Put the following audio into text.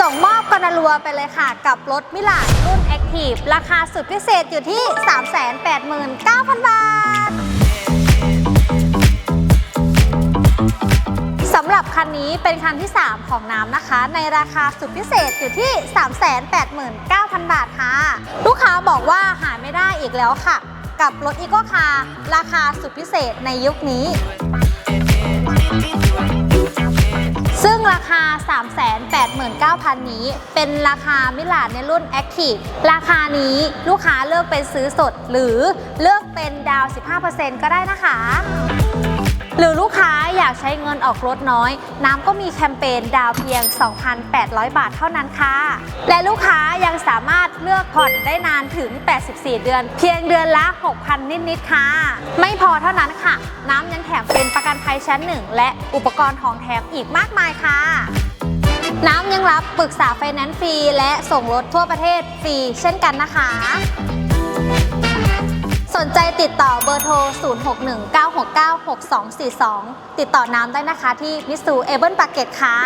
ส่งมอบกันรัวไปเลยค่ะ กับรถมิลานรุ่น Active ราคาสุดพิเศษอยู่ที่ 389,000 บาท สำหรับคันนี้เป็นคันที่ 3 ของน้ำนะคะ ในราคาสุดพิเศษอยู่ที่ 389,000 บาทค่ะ ลูกค้าบอกว่าหาไม่ได้อีกแล้วค่ะ กับรถอีโกคาร์ราคาสุดพิเศษในยุคนี้ คา 389,000 นี้ เป็นราคามิลานในรุ่น Active ราคานี้ลูกค้าเลือกเป็นซื้อสด หรือเลือกเป็นดาวน์15%ก็ได้นะคะหรือลูกค้าอยากใช้เงินออกรถน้อย น้ำก็มีแคมเปญดาวเพียง 2,800 บาทเท่านั้นค่ะ และลูกค้ายังสามารถเลือกผ่อนได้นานถึง 84 เดือน เพียงเดือนละ 6,000 นิด ๆ ค่ะ ไม่พอเท่านั้นค่ะ ชั้น 1 และอุปกรณ์ของแถมอีกมากมายค่ะ น้ำยังรับปรึกษาไฟแนนซ์ฟรี และส่งรถทั่วประเทศฟรีเช่นกันนะคะ สนใจติดต่อเบอร์โทร 0619696242 ติดต่อน้ำได้นะคะที่มิสซูเอเบิลปากเกตค่ะ